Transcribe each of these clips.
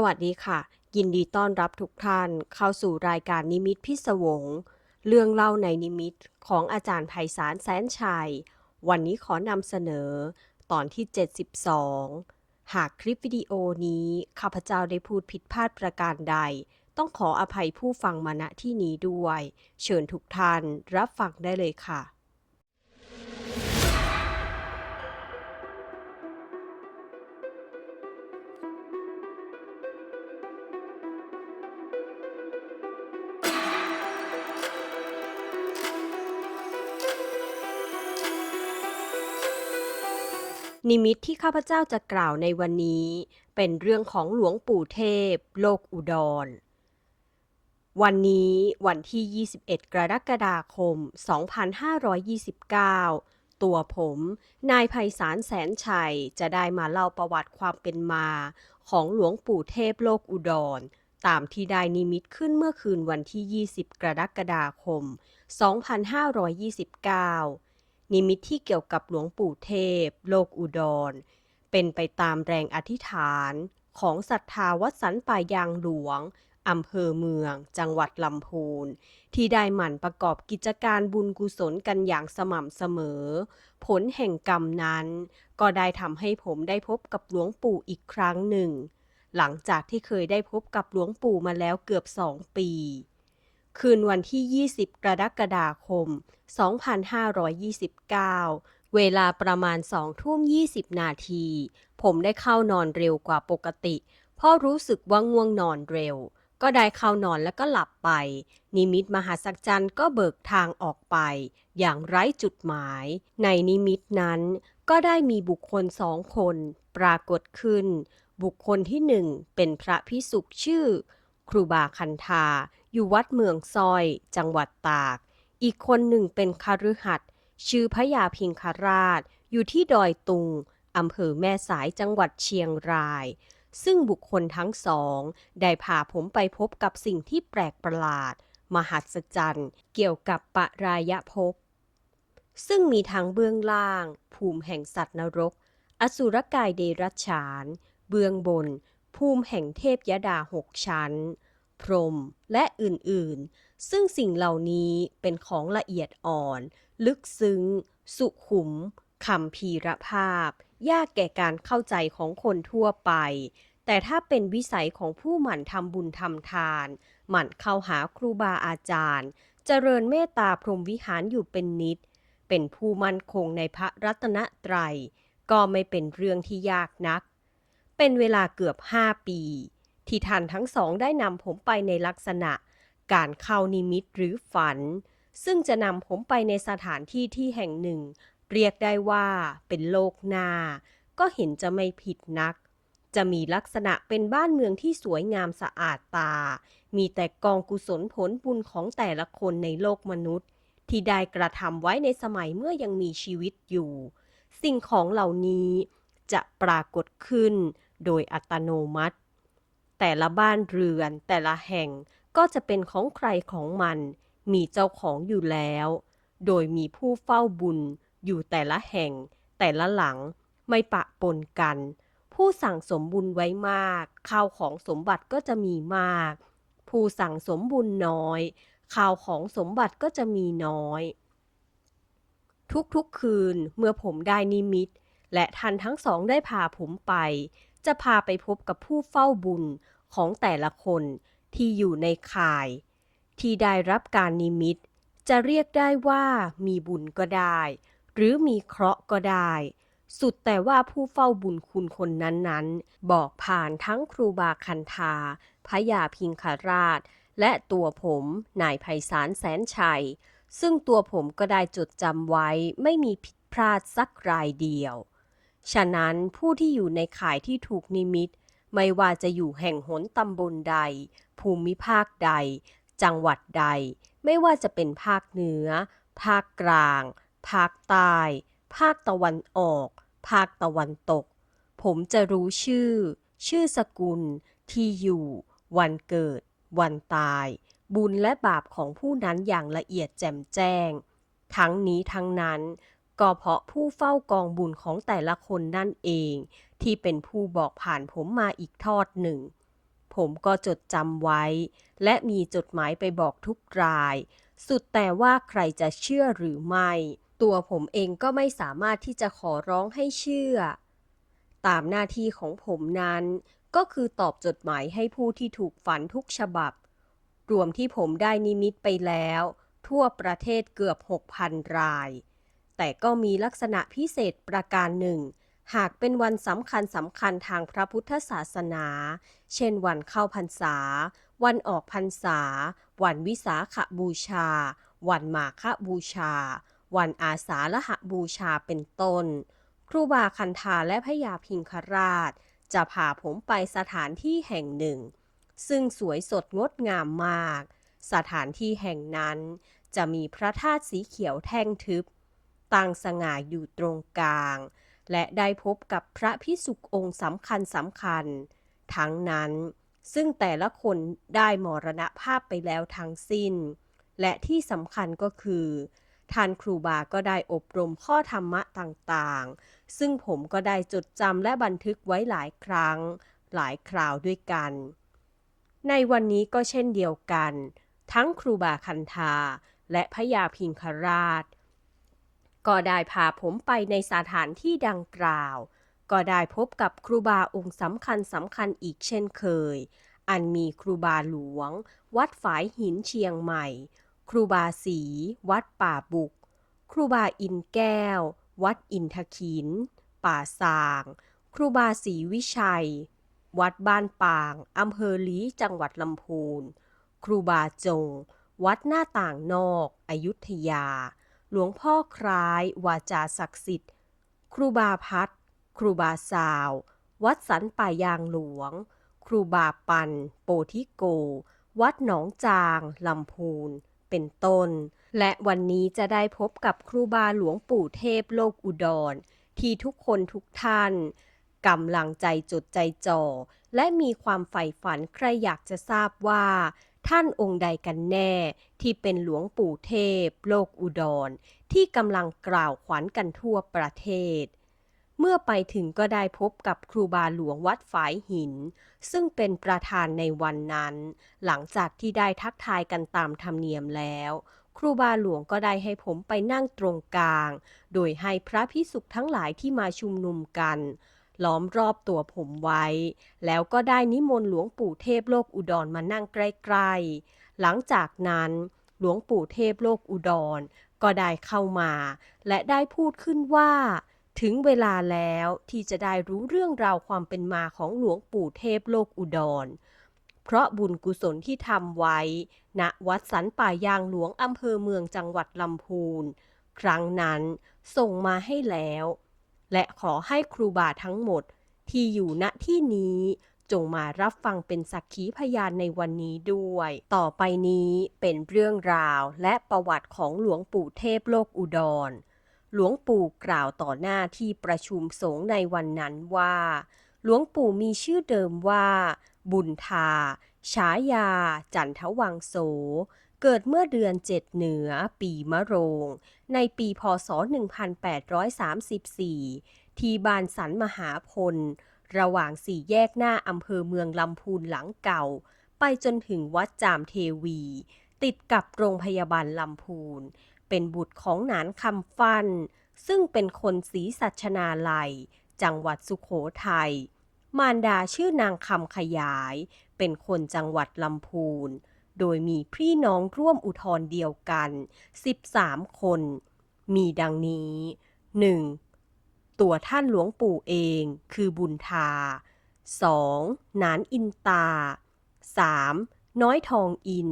สวัสดีค่ะ ยินดีต้อนรับทุกท่าน เข้าสู่รายการนิมิตพิศวง เรื่องเล่าในนิมิตของอาจารย์ไพศาลแสนชัย วันนี้ขอนำเสนอ ตอนที่ 72 หากคลิปวิดีโอนี้ ข้าพเจ้าได้พูดผิดพลาดประการใด ต้องขออภัยผู้ฟังมาณที่นี้ด้วย เชิญทุกท่านรับฟังได้เลยค่ะ นิมิตที่ข้าพเจ้าจะกล่าวในวันนี้ เป็นเรื่องของหลวงปู่เทพ โลกอุดร วันนี้วันที่ 21 กรกฎาคม 2529 ตัวผม นายไพศาลแสนชัยจะได้มาเล่าประวัติความเป็นมา ของหลวงปู่เทพโลกอุดร ตามที่ได้นิมิตขึ้นเมื่อคืนวันที่ 20 กรกฎาคม 2529 นิมิตที่เกี่ยวกับหลวงปู่เทพ โลกอุดร เป็นไปตามแรงอธิษฐานของศรัทธาวัดสันป่ายางหลวงอำเภอเมือง จังหวัดลำพูน ที่ได้หมั่นประกอบกิจการบุญกุศลกันอย่างสม่ำเสมอ ผลแห่งกรรมนั้น ก็ได้ทำให้ผมได้พบกับหลวงปู่อีกครั้งหนึ่ง หลังจากที่เคยได้พบกับหลวงปู่มาแล้วเกือบสองปี คืนวันที่ 20 กรกฎาคม 2529 เวลาประมาณ2ทุ่ม20 นาที ผมได้เข้านอนเร็วกว่าปกติ เพราะรู้สึกว่าง่วงนอนเร็ว ก็ได้เข้านอนแล้วก็หลับไป นิมิตมหาสัจจันก็เบิกทางออกไป อย่างไร้จุดหมาย ในนิมิตนั้นก็ได้มีบุคคลสองคน ปรากฏขึ้น บุคคลที่หนึ่งเป็นพระพิสุกชื่อ ครูบาคันธา อยู่วัดเมืองซอย จังหวัดตาก อีกคนหนึ่งเป็นคฤหัสถ์ชื่อพระยาพิงคราช อยู่ที่ดอยตุงอำเภอแม่สายจังหวัดเชียงราย ซึ่งบุคคลทั้งสอง ได้พาผมไปพบกับสิ่งที่แปลกประหลาด มหัศจรรย์เกี่ยวกับปรายภพซึ่งมีทั้งเบื้องล่าง ภูมิแห่งสัตว์นรก อสุรกายเดรัจฉาน เบื้องบน ภูมิแห่งเทพยดาหกชั้น พรมและอื่นๆ ซึ่งสิ่งเหล่านี้เป็นของละเอียดอ่อน ลึกซึ้ง สุขุมคำพีรภาพ ยากแก่การเข้าใจของคนทั่วไป แต่ถ้าเป็นวิสัยของผู้หมั่นทำบุญทำทาน หมั่นเข้าหาครูบาอาจารย์ เจริญเมตตาพรหมวิหารอยู่เป็นนิด เป็นผู้มั่นคงในพระรัตนตรัย ก็ไม่เป็นเรื่องที่ยากนัก เป็นเวลาเกือบห้าปี ที่ท่านทั้งสองได้นำผมไปในลักษณะ การเข้านิมิตหรือฝัน ซึ่งจะนำผมไปในสถานที่ที่แห่งหนึ่ง เรียกได้ว่าเป็นโลกหน้าก็เห็นจะไม่ผิดนัก จะมีลักษณะเป็นบ้านเมืองที่สวยงามสะอาดตา มีแต่กองกุศลผลบุญของแต่ละคนในโลกมนุษย์ ที่ได้กระทำไว้ในสมัยเมื่อยังมีชีวิตอยู่ สิ่งของเหล่านี้จะปรากฏขึ้นโดยอัตโนมัติ แต่ละบ้านเรือนแต่ละแห่งก็จะเป็นของใครของมัน มีเจ้าของอยู่แล้ว โดยมีผู้เฝ้าบุญอยู่แต่ละแห่ง แต่ละหลังไม่ปะปนกัน ผู้สั่งสมบุญไว้มาก ข้าวของสมบัติก็จะมีมาก ผู้สั่งสมบุญน้อย ข้าวของสมบัติก็จะมีน้อย ทุกๆคืนเมื่อผมได้นิมิต และท่านทั้งสองได้พาผมไป จะพาไปพบกับผู้เฝ้าบุญของแต่ละคนที่อยู่ในข่าย ที่ได้รับการนิมิต จะเรียกได้ว่ามีบุญก็ได้ หรือมีเคราะห์ก็ได้ สุดแต่ว่าผู้เฝ้าบุญคุณคนนั้นๆ บอกผ่านทั้งครูบาคันธาพระยาพิงคราช และตัวผมนายไพศาลแสนชัย ซึ่งตัวผมก็ได้จดจำไว้ไม่มีผิดพลาดสักรายเดียว ฉะนั้นผู้ที่อยู่ในข่ายที่ถูกนิมิต ไม่ว่าจะอยู่แห่งหนตำบลใด ภูมิภาคใด จังหวัดใด ไม่ว่าจะเป็นภาคเหนือ ภาคกลาง ภาคใต้ ภาคตะวันออก ภาคตะวันตก ผมจะรู้ชื่อ ชื่อสกุล ที่อยู่ วันเกิด วันตาย บุญและบาปของผู้นั้นอย่างละเอียดแจ่มแจ้ง ทั้งนี้ทั้งนั้น ก็เพราะผู้เฝ้ากองบุญของแต่ละคนนั่นเอง ที่เป็นผู้บอกผ่านผมมาอีกทอดหนึ่ง ผมก็จดจำไว้ และมีจดหมายไปบอกทุกราย สุดแต่ว่าใครจะเชื่อหรือไม่ ตัวผมเองก็ไม่สามารถที่จะขอร้องให้เชื่อ ตามหน้าที่ของผมนั้น ก็คือตอบจดหมายให้ผู้ที่ถูกฝันทุกฉบับ รวมที่ผมได้นิมิตไปแล้ว ทั่วประเทศเกือบ 6,000 ราย แต่ก็มีลักษณะพิเศษประการหนึ่ง หากเป็นวันสำคัญสำคัญทางพระพุทธศาสนา เช่นวันเข้าพรรษา วันออกพรรษา วันวิสาขบูชา วันมาฆบูชา วันอาสาฬหบูชาเป็นต้น ครูบาคันธาและพยาพิงคราช จะพาผมไปสถานที่แห่งหนึ่ง ซึ่งสวยสดงดงามมาก สถานที่แห่งนั้นจะมีพระธาตุสีเขียวแท่งทึบ ตั้งสง่าอยู่ตรงกลาง และได้พบกับพระพิสุกองค์สำคัญสำคัญ ทั้งนั้น ซึ่งแต่ละคนได้มรณภาพไปแล้วทั้งสิ้น และที่สำคัญก็คือท่านครูบาก็ได้อบรมข้อธรรมะต่างๆ ซึ่งผมก็ได้จดจำและบันทึกไว้หลายครั้ง หลายคราวด้วยกัน ในวันนี้ก็เช่นเดียวกัน ทั้งครูบาคันธาและพระยาพิงคราช ก็ได้พาผมไปในสถานที่ดังกล่าว ก็ได้พบกับครูบาองค์สำคัญสำคัญอีกเช่นเคย อันมีครูบาหลวง วัดฝายหินเชียงใหม่ ครูบาศรีวัดป่าบุก ครูบาอินแก้ว วัดอินทขิน ป่าสาง ครูบาศรีวิชัย วัดบ้านปางอำเภอลีจังหวัดลำพูน ครูบาจง วัดหน้าต่างนอก อยุธยา หลวงพ่อคล้าย วาจาศักดิ์สิทธิ์ ครูบาพัดครูบาสาว วัดสันป่ายางหลวง ครูบาปัน โปธิโก วัดหนองจางลำพูน เป็นต้น และวันนี้จะได้พบกับครูบาหลวงปู่เทพโลกอุดร ที่ทุกคนทุกท่านกำลังใจจดใจจ่อ และมีความใฝ่ฝันใครอยากจะทราบว่า ท่านองค์ใดกันแน่ที่เป็นหลวงปู่เทพ โลกอุดร ที่กำลังกล่าวขวัญกันทั่วประเทศ เมื่อไปถึงก็ได้พบกับครูบาหลวงวัดฝายหิน ซึ่งเป็นประธานในวันนั้น หลังจากที่ได้ทักทายกันตามธรรมเนียมแล้ว ครูบาหลวงก็ได้ให้ผมไปนั่งตรงกลาง โดยให้พระพิสุทั้งหลายที่มาชุมนุมกัน ล้อมรอบตัวผมไว้ แล้วก็ได้นิมนต์หลวงปู่เทพโลกอุดรมานั่งใกล้ๆ หลังจากนั้นหลวงปู่เทพโลกอุดร ก็ได้เข้ามา และได้พูดขึ้นว่า ถึงเวลาแล้วที่จะได้รู้เรื่องราวความเป็นมาของหลวงปู่เทพโลกอุดร เพราะบุญกุศลที่ทำไว้ ณวัดสันป่ายางหลวงอำเภอเมืองจังหวัดลำพูน ครั้งนั้นส่งมาให้แล้ว และขอให้ครูบาทั้งหมดที่อยู่ณที่นี้ จงมารับฟังเป็นสักขีพยานในวันนี้ด้วย ต่อไปนี้เป็นเรื่องราวและประวัติของหลวงปู่เทพโลกอุดร หลวงปู่กล่าวต่อหน้าที่ประชุมสงฆ์ในวันนั้นว่า หลวงปู่มีชื่อเดิมว่า บุญทา ฉายา จันทวังโส เกิดเมื่อเดือนเจ็ดเหนือปีมะโรง ในปีพศ 1834 ที่บ้านสันมหาพล ระหว่างสี่แยกหน้าอำเภอเมืองลำพูนหลังเก่า ไปจนถึงวัดจามเทวี ติดกับโรงพยาบาลลำพูน เป็นบุตรของหนานคำฟัน ซึ่งเป็นคนศรีสัชนาลัย จังหวัดสุขโขทัยมารดาชื่อนางคำขยาย เป็นคนจังหวัดลำพูน โดยมีพี่น้องร่วมอุทธร์เดียวกัน 13 คน มีดังนี้ 1. ตัวท่านหลวงปู่เองคือบุญทา 2. นานอินตา 3. น้อยทองอิน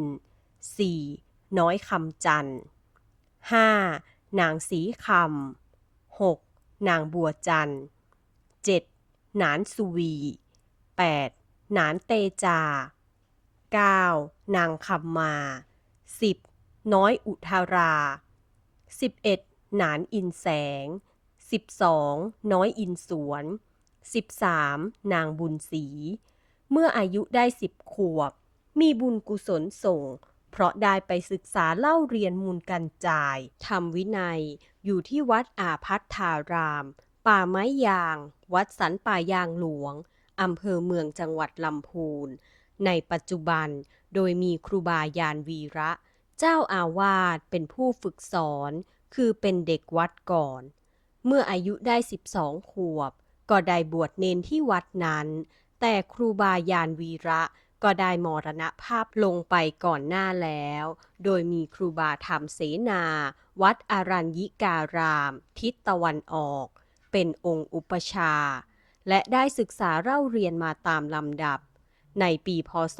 4. น้อยคำจันทร์ 5. นางสีคำ 6. นางบัวจันทร์ 7. นานสุวี 8. นานเตจา 9. นางคำมา 10. น้อยอุทารา 11. หนานอินแสง 12. น้อยอินสวน 13. นางบุญศรี เมื่ออายุได้สิบขวบ มีบุญกุศลส่ง เพราะได้ไปศึกษาเล่าเรียนมูลกันจายทำวินัยอยู่ที่วัดอาพัฒธาราม ป่าไม้ยาง วัดสันป่ายางหลวงอำเภอเมืองจังหวัดลำพูน ในปัจจุบัน โดยมีครูบายานวีระ เจ้าอาวาสเป็นผู้ฝึกสอน คือเป็นเด็กวัดก่อน เมื่ออายุได้ 12 ขวบ ก็ได้บวชเนนที่วัดนั้น แต่ครูบายานวีระก็ได้มรณภาพลงไปก่อนหน้าแล้ว โดยมีครูบาธรรมเสนา วัดอารัญญิการาม ทิศตะวันออก เป็นองค์อุปชา และได้ศึกษาเล่าเรียนมาตามลำดับ ในปีพศ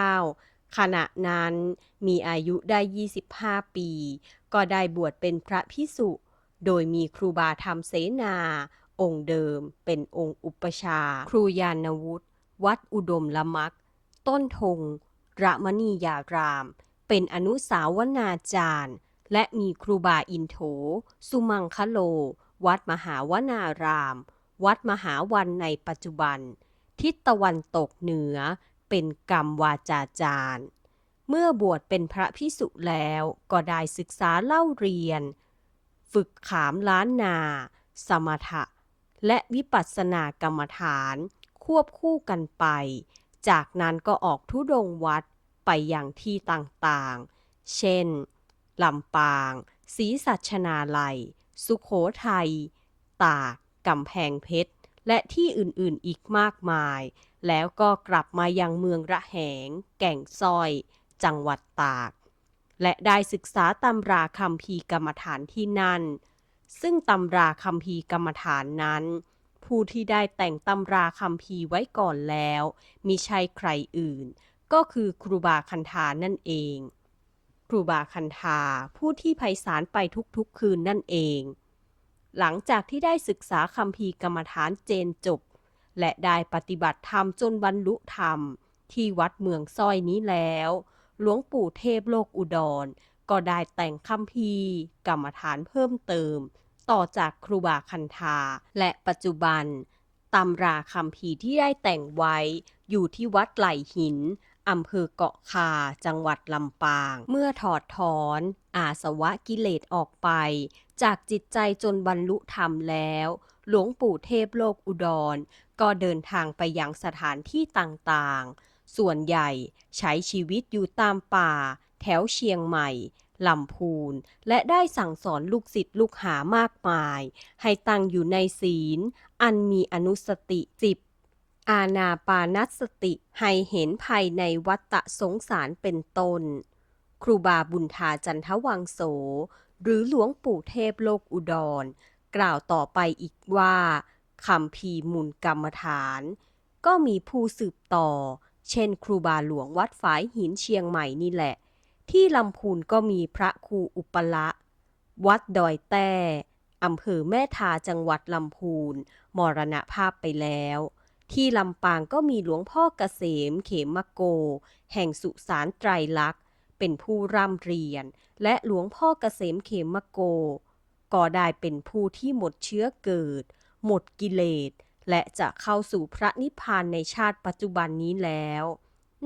1859 ขณะนั้นมีอายุได้ 25 ปี ก็ได้บวชเป็นพระพิสุ โดยมีครูบาธรรมเสนา องค์เดิมเป็นองค์อุปชา ครูยานวุฒิวัดอุดมละมัก ต้นธงระมณียาราม เป็นอนุสาวนาจารย์ และมีครูบาอินโถ สุมังคโล วัดมหาวนาราม วัดมหาวันในปัจจุบัน ทิศตะวันตกเหนือ เป็นกรรมวาจาจารย์ เมื่อบวชเป็นพระพิสุแล้วก็ได้ศึกษาเล่าเรียน ฝึกขามล้านนา สมถะ และวิปัสสนากรรมฐานควบคู่กันไป จากนั้นก็ออกทุดงวัดไปอย่างที่ต่างๆ เช่น ลำปาง ศรีสัชนาลัย สุขโขทัย ตาก กำแพงเพชร และที่อื่นๆอีกมากมาย แล้วก็กลับมายังเมืองระแหง แก่งซอย จังหวัดตาก และได้ศึกษาตำราคำพีกรรมฐานที่นั่น ซึ่งตำราคำพีกรรมฐานนั้น ผู้ที่ได้แต่งตำราคำพีไว้ก่อนแล้วมิใช่ใครอื่น ก็คือครูบาคันธานั่นเอง ครูบาคันธาผู้ที่ไพศาลไปทุกๆคืนนั่นเอง หลังจากที่ได้ศึกษาคำพีกรรมฐานเจนจบ และได้ปฏิบัติธรรมจนบรรลุธรรม ที่วัดเมืองส้อยนี้แล้ว หลวงปู่เทพโลกอุดร ก็ได้แต่งคำพีกรรมฐานเพิ่มเติม ต่อจากครูบาคันธา และปัจจุบันตำราคำพีที่ได้แต่งไว้ อยู่ที่วัดไหลหินอำเภอเกาะคา จังหวัดลำปาง เมื่อถอดถอน อาสวะกิเลสออกไป จากจิตใจจนบรรลุธรรมแล้ว หลวงปู่เทพโลกอุดร ก็เดินทางไปยังสถานที่ต่างๆ ส่วนใหญ่ใช้ชีวิตอยู่ตามป่า แถวเชียงใหม่ลำพูน และได้สั่งสอนลูกศิษย์ลูกหามากมาย ให้ตั้งอยู่ในศีล อันมีอนุสติสิบอาณาปานสติให้เห็นภายในวัฏฏะสงสารเป็นต้น ครูบาบุญทาจันทวังโส หรือหลวงปู่เทพโลกอุดร กล่าวต่อไปอีกว่าคำพีมูลกรรมฐาน ก็มีผู้สืบต่อ เช่นครูบาหลวงวัดฝายหินเชียงใหม่นี่แหละ ที่ลำพูนก็มีพระครูอุปละ วัดดอยแต้อำเภอแม่ทาจังหวัดลำพูน มรณภาพไปแล้ว ที่ลำปางก็มีหลวงพ่อเกษมเขมโก แห่งสุสานไตรลักษณ์ เป็นผู้ร่ำเรียน และหลวงพ่อเกษมเขมโก ก็ได้เป็นผู้ที่หมดเชื้อเกิด หมดกิเลส และจะเข้าสู่พระนิพพานในชาติปัจจุบันนี้แล้ว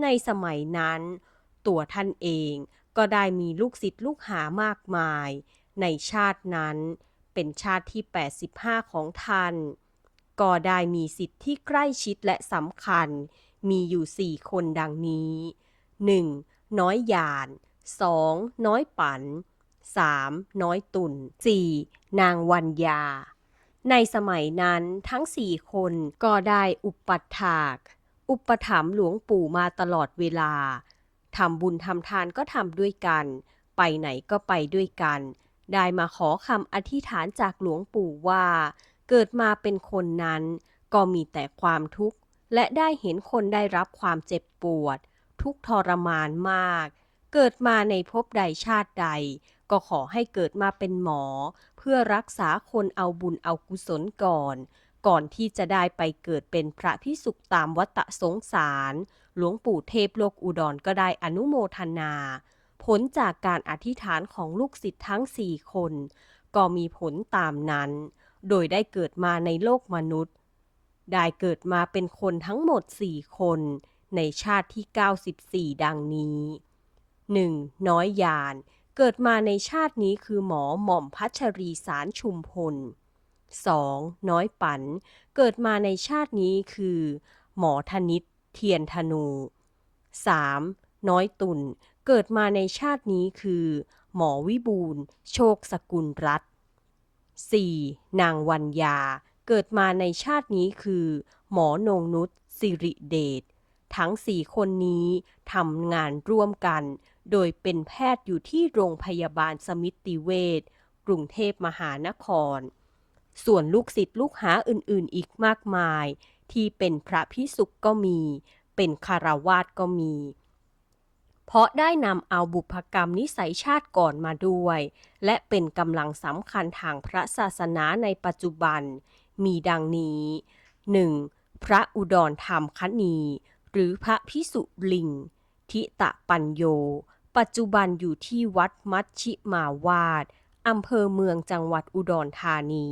ในสมัยนั้น ตัวท่านเองก็ได้มีลูกศิษย์ลูกหามากมาย ในชาตินั้นเป็นชาติที่ 85 ของท่าน ก็ได้มีสิทธิ์ที่ใกล้ชิดและสำคัญ มีอยู่ 4 คนดังนี้ 1. น้อยหยาน 2. น้อยปัน 3. น้อยตุน 4. นางวัญญาในสมัยนั้นทั้งสี่คนก็ได้อุปัฏฐาก อุปถัมภ์หลวงปู่มาตลอดเวลาทำบุญทำทานก็ทำด้วยกัน ไปไหนก็ไปด้วยกัน ได้มาขอคำอธิษฐานจากหลวงปู่ว่า เกิดมาเป็นคนนั้น ก็มีแต่ความทุกข์ และได้เห็นคนได้รับความเจ็บปวด ทุกทรมานมาก เกิดมาในภพใดชาติใด ก็ขอให้เกิดมาเป็นหมอ เพื่อรักษาคนเอาบุญเอากุศลก่อน ก่อนที่จะได้ไปเกิดเป็นพระพิสุกตามวัฏสงสาร หลวงปู่เทพโลกอุดรก็ได้อนุโมทนา ผลจากการอธิษฐานของลูกศิษย์ทั้งสี่คน ก็มีผลตามนั้น โดยได้เกิดมาในโลกมนุษย์ ได้เกิดมาเป็นคนทั้งหมดสี่คน ในชาติที่ 94 ดังนี้ 1. น้อยยาน เกิดมาในชาตินี้คือหมอหม่อมพัชรีสารชุมพล 2. น้อยปัน เกิดมาในชาตินี้คือ หมอธนิตเทียนธนู 3. น้อยตุน เกิดมาในชาตินี้คือ หมอวิบูลโชคสกุลรัต 4. นางวัญญาเกิดมาในชาตินี้คือ หมอนงนุชสิริเดช ทั้งสี่คนนี้ทำงานร่วมกัน โดยเป็นแพทย์อยู่ที่โรงพยาบาลสมิติเวชกรุงเทพมหานคร ส่วนลูกศิษย์ลูกหาอื่นๆ อีกมากมาย ที่เป็นพระพิสุกก็มี เป็นคารวาสก็มี เพราะได้นำเอาบุพกรรมนิสัยชาติก่อนมาด้วย และเป็นกำลังสำคัญทางพระศาสนาในปัจจุบัน มีดังนี้ 1. พระอุดรธรรมคณี หรือพระพิสุลิง ทิตะปัญโย ปัจจุบันอยู่ที่วัดมัชชิมาวาดอำเภอเมืองจังหวัดอุดรธานี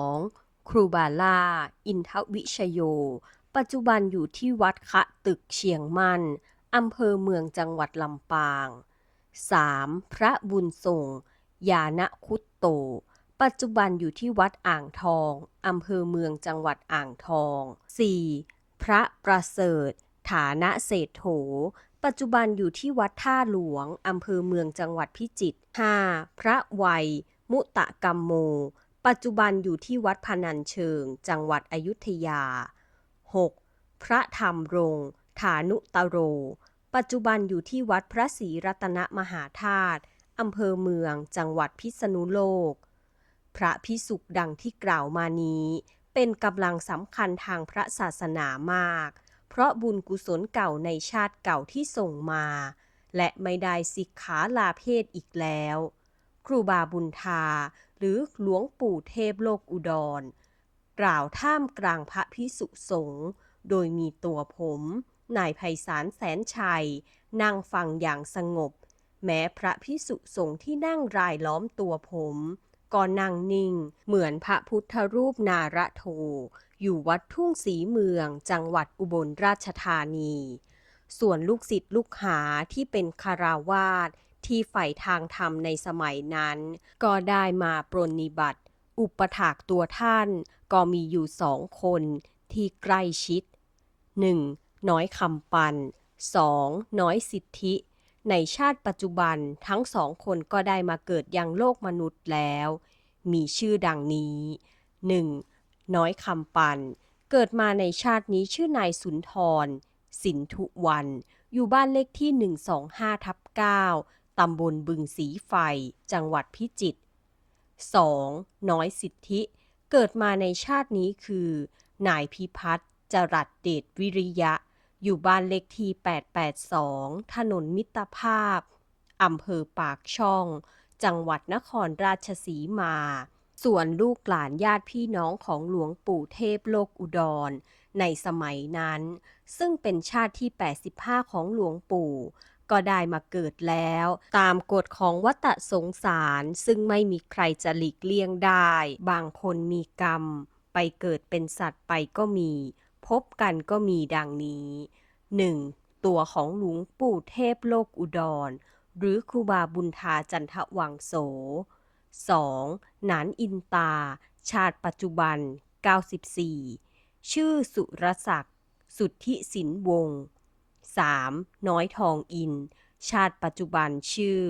2. ครูบาล่า อินทวิชโย ปัจจุบันอยู่ที่วัดคะตึกเชียงมั่นอำเภอเมืองจังหวัดลำปาง 3. พระบุญส่งยานะคุตโต ปัจจุบันอยู่ที่วัดอ่างทองอำเภอเมืองจังหวัดอ่างทอง 4. พระประเสริฐ ฐานะเศรษโถ ปัจจุบันอยู่ที่วัดท่าหลวง อำเภอเมืองจังหวัดพิจิตร 5. พระวัย มุตะกัมโม ปัจจุบันอยู่ที่วัดพนัญเชิง จังหวัดอยุธยา 6. พระธรรมรงฐานุตโร ปัจจุบันอยู่ที่วัดพระศรีรัตนมหาธาตุ อำเภอเมือง จังหวัดพิษณุโลก พระพิสุกดังที่กล่าวมานี้ เป็นกำลังสำคัญทางพระศาสนามาก ราะบุญกุศลเก่าในชาติเก่าที่ส่งมา และไม่ได้สิกขาลาเพศอีกแล้ว ครูบาบุญทาหรือหลวงปู่เทพโลกอุดร กล่าวท่ามกลางพระพิสุสงฆ์โดยมีตัวผม นายไพศาลแสนชัย นั่งฟังอย่างสงบ แม้พระพิสุสงฆ์ที่นั่งรายล้อมตัวผม ก็นั่งนิ่ง เหมือนพระพุทธรูปนาระโท อยู่วัดทุ่งสีเมือง จังหวัดอุบลราชธานี ส่วนลูกศิษย์ลูกหาที่เป็นคาราวาสที่ใฝ่ทางธรรมในสมัยนั้น ก็ได้มาปรนนิบัติ อุปถากตัวท่านก็มีอยู่สองคนที่ใกล้ชิด 1. น้อยคำปัน 2. น้อยสิทธิ ในชาติปัจจุบันทั้งสองคนก็ได้มาเกิดยังโลกมนุษย์แล้ว มีชื่อดังนี้ 1. น้อยคำปัน เกิดมาในชาตินี้ชื่อนายสุนทร สินทุวัน อยู่บ้านเลขที่ 125ทับ9ตำบลบึงสีไฟ จังหวัดพิจิตร 2. น้อยสิทธิ เกิดมาในชาตินี้คือ นายพิพัฒน์จรัสเดชวิริยะ อยู่บ้านเลขที่ 882 ถนนมิตรภาพ อำเภอปากช่อง จังหวัดนครราชสีมา ส่วนลูกหลานญาติพี่น้องของหลวงปู่เทพโลกอุดร ในสมัยนั้น ซึ่งเป็นชาติที่ 85 ของหลวงปู่ก็ได้มาเกิดแล้ว ตามกฎของวัตสงสารซึ่งไม่มีใครจะหลีกเลี่ยงได้ บางคนมีกรรม ไปเกิดเป็นสัตว์ไปก็มี พบกันก็มีดังนี้ 1. ตัวของหลวงปู่เทพโลกอุดร หรือครูบาบุญทาจันทวังโส 2. หนานอินตา ชาติปัจจุบัน 94 ชื่อสุรศักดิ์ สุทธิสินวงศ์ 3. น้อยทองอิน ชาติปัจจุบันชื่อ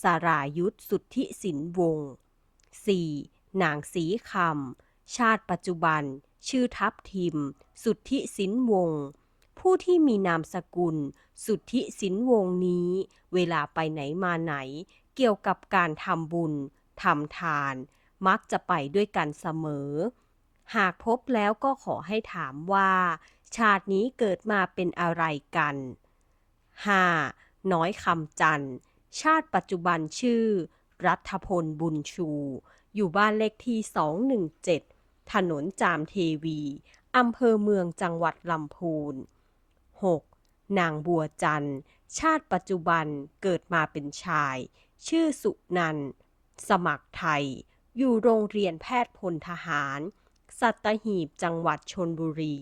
สารายุทธสุทธิสินวงศ์ 4. นางสีคำ ชาติปัจจุบัน ชื่อทับทิม สุทธิสินวงศ์ผู้ที่มีนามสกุล สุทธิสินวงศ์นี้ เวลาไปไหนมาไหน เกี่ยวกับการทำบุญทำทาน มักจะไปด้วยกันเสมอ หากพบแล้วก็ขอให้ถามว่า ชาตินี้เกิดมาเป็นอะไรกัน 5. น้อยคำจันทร์ ชาติปัจจุบันชื่อ รัฐพลบุญชู อยู่บ้านเลขที่ 217 ถนนจามเทวีอำเภอเมืองจังหวัดลำพูน 6. นางบัวจันทร์ ชาติปัจจุบันเกิดมาเป็นชาย ชื่อสุนันท์สมัครไทย อยู่โรงเรียนแพทย์พลทหาร สัตหีบจังหวัดชนบุรี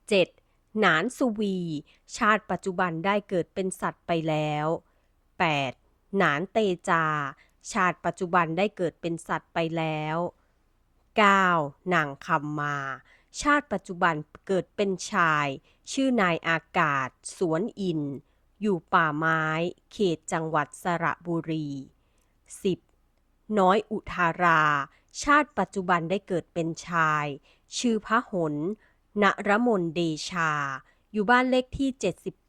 7. หนานสุวี ชาติปัจจุบันได้เกิดเป็นสัตว์ไปแล้ว 8. หนานเตจา ชาติปัจจุบันได้เกิดเป็นสัตว์ไปแล้ว 9. นางคำมา ชาติปัจจุบันเกิดเป็นชาย ชื่อนายอากาศ สวนอิน อยู่ป่าไม้ เขตจังหวัดสระบุรี 10. น้อยอุทารา ชาติปัจจุบันได้เกิดเป็นชาย ชื่อพระหนนรมนเดชา อยู่บ้านเลขที่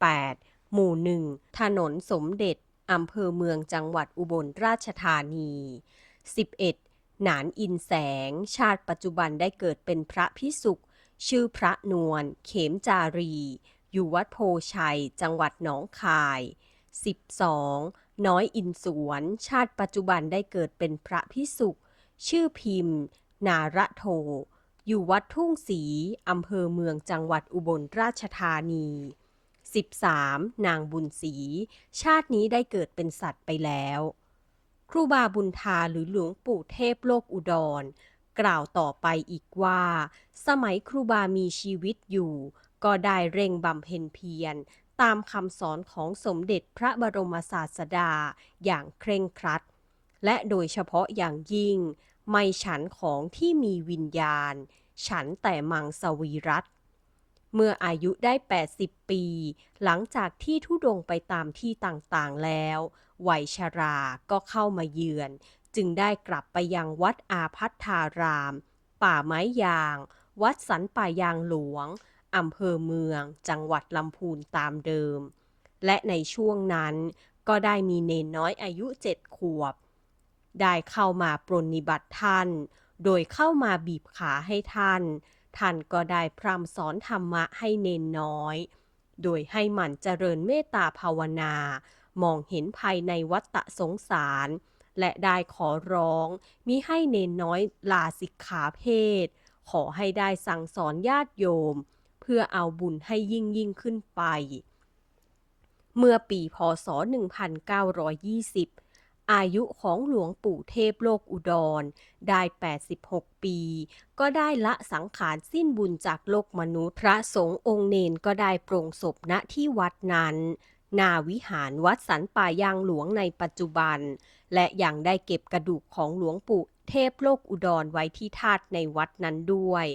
78 หมู่หนึ่ง ถนนสมเด็จอำเภอเมืองจังหวัดอุบลราชธานี 11. หนานอินแสง ชาติปัจจุบันได้เกิดเป็นพระพิสุข ชื่อพระนวลเขมจารี อยู่วัดโพชัย จังหวัดหนองคาย 12. น้อยอินสวน ชาติปัจจุบันได้เกิดเป็นพระพิสุข ชื่อพิมพ์ นาระโท อยู่วัดทุ่งศรีอำเภอเมืองจังหวัดอุบลราชธานี 13. นางบุญศรี ชาตินี้ได้เกิดเป็นสัตว์ไปแล้ว ครูบาบุญทาหรือหลวงปู่เทพโลกอุดร กล่าวต่อไปอีกว่า สมัยครูบามีชีวิตอยู่ ก็ได้เร่งบำเพ็ญเพียรตามคำสอนของสมเด็จพระบรมศาสดาอย่างเคร่งครัด และโดยเฉพาะอย่างยิ่ง ไม่ฉันของที่มีวิญญาณ ฉันแต่มังสวีรัตเมื่ออายุได้ 80 ปี หลังจากที่ทุดงไปตามที่ต่างๆแล้ว วัยชราก็เข้ามาเยือน จึงได้กลับไปยังวัดอาพัฒาราม ป่าไม้ยาง วัดสันป่ายางหลวงอำเภอเมือง จังหวัดลำพูนตามเดิม และในช่วงนั้นก็ได้มีเนนน้อยอายุเจ็ดขวบ ได้เข้ามาปรนนิบัติท่าน โดยเข้ามาบีบขาให้ท่าน ท่านก็ได้พร่ำสอนธรรมะให้เนนน้อย โดยให้หมั่นเจริญเมตตาภาวนา มองเห็นภายในวัฏสงสาร และได้ขอร้องมิให้เนนน้อยลาสิกขาเพศ ขอให้ได้สั่งสอนญาติโยม เพื่อเอาบุญให้ยิ่งยิ่งขึ้นไป เมื่อปีพศ 1920 อายุของหลวงปู่เทพโลกอุดร ได้ 86 ปี ก็ได้ละสังขารสิ้นบุญจากโลกมนุษย์พระสงฆ์องค์เนนก็ได้โปรงศพณที่วัดนั้น นาวิหารวัดสันป่ายางหลวงในปัจจุบัน และยังได้เก็บกระดูกของหลวงปู่เทพโลกอุดรไว้ที่ธาตุในวัดนั้นด้วย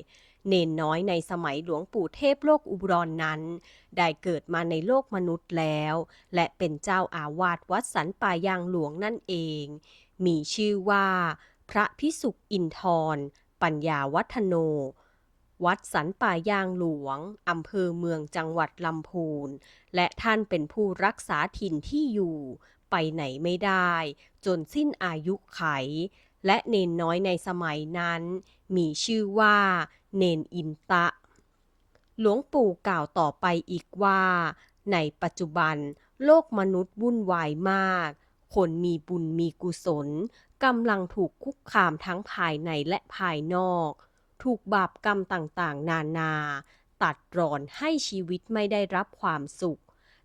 เนนน้อยในสมัยหลวงปู่เทพโลกอุดรนั้น ได้เกิดมาในโลกมนุษย์แล้ว และเป็นเจ้าอาวาสวัดสันป่ายางหลวงนั่นเอง มีชื่อว่า พระพิสุขอินทรปัญญาวัฒโน วัดสันป่ายางหลวง อำเภอเมืองจังหวัดลำพูน และท่านเป็นผู้รักษาถิ่นที่อยู่ ไปไหนไม่ได้ จนสิ้นอายุไข และเนนน้อยในสมัยนั้น มีชื่อว่า เนนอินตะ หลวงปู่กล่าวต่อไปอีกว่า ในปัจจุบันโลกมนุษย์วุ่นวายมาก คนมีบุญมีกุศลกำลังถูกคุกคามทั้งภายในและภายนอก ถูกบาปกรรมต่างๆ นานา ตัดรอนให้ชีวิตไม่ได้รับความสุข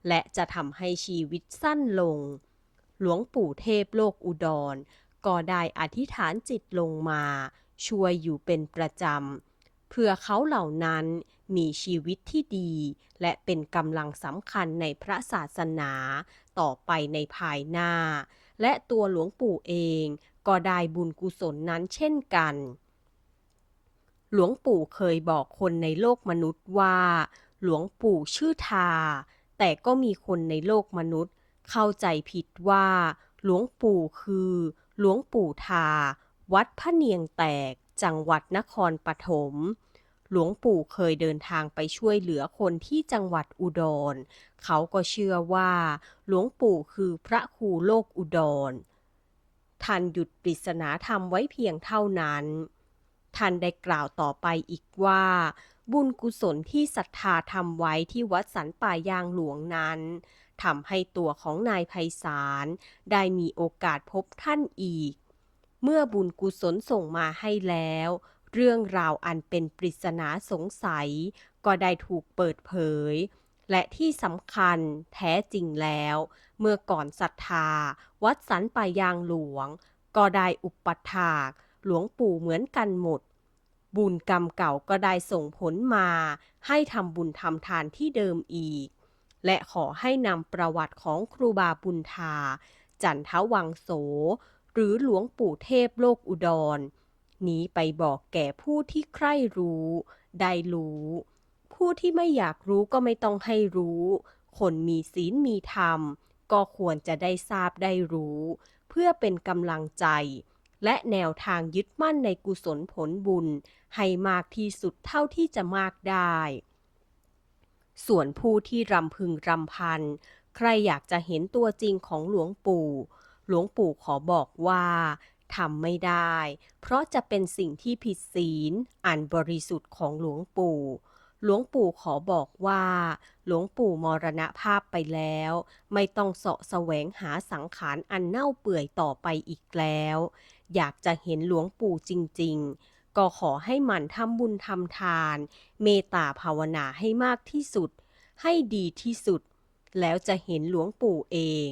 และจะทำให้ชีวิตสั้นลง หลวงปู่เทพโลกอุดร ก็ได้อธิษฐานจิตลงมา ช่วยอยู่เป็นประจำ เพื่อเขาเหล่านั้นมีชีวิตที่ดี และเป็นกำลังสำคัญในพระศาสนาต่อไปในภายหน้า และตัวหลวงปู่เองก็ได้บุญกุศลนั้นเช่นกัน หลวงปู่เคยบอกคนในโลกมนุษย์ว่า หลวงปู่ชื่อทา แต่ก็มีคนในโลกมนุษย์ เข้าใจผิดว่า หลวงปู่คือ หลวงปู่ทา วัดพระเนียงแตก จังหวัดนครปฐมหลวงปู่เคยเดินทางไปช่วยเหลือคนที่จังหวัดอุดร เขาก็เชื่อว่า หลวงปู่คือพระครูโลกอุดรท่านหยุดปริศนาธรรมไว้เพียงเท่านั้น ท่านได้กล่าวต่อไปอีกว่า บุญกุศลที่ศรัทธาทำไว้ที่วัดสันป่ายางหลวงนั้นทำให้ตัวของนายไพศาลได้มีโอกาสพบท่านอีก เมื่อบุญกุศลส่งมาให้แล้ว เรื่องราวอันเป็นปริศนาสงสัย ก็ได้ถูกเปิดเผย และที่สำคัญแท้จริงแล้ว เมื่อก่อนศรัทธา วัดสันป่ายางหลวง ก็ได้อุปถาก หลวงปู่เหมือนกันหมด บุญกรรมเก่าก็ได้ส่งผลมา ให้ทำบุญทำทานที่เดิมอีก และขอให้นำประวัติของครูบาบุญทา จันทวังโส หรือหลวงปู่เทพโลกอุดร นี้ไปบอกแก่ผู้ที่ใคร่รู้ ได้รู้ ผู้ที่ไม่อยากรู้ก็ไม่ต้องให้รู้ คนมีศีลมีธรรม ก็ควรจะได้ทราบได้รู้ เพื่อเป็นกำลังใจ และแนวทางยึดมั่นในกุศลผลบุญ ให้มากที่สุดเท่าที่จะมากได้ ส่วนผู้ที่รำพึงรำพัน ใครอยากจะเห็นตัวจริงของหลวงปู่ หลวงปู่ขอบอกว่าทำไม่ได้ เพราะจะเป็นสิ่งที่ผิดศีล อันบริสุทธิ์ของหลวงปู่ หลวงปู่ขอบอกว่า หลวงปู่มรณภาพไปแล้ว ไม่ต้องเสาะแสวงหาสังขารอันเน่าเปื่อยต่อไปอีกแล้ว อยากจะเห็นหลวงปู่จริง ๆ ก็ขอให้หมั่นทำบุญทำทาน เมตตาภาวนาให้มากที่สุด ให้ดีที่สุด แล้วจะเห็นหลวงปู่เอง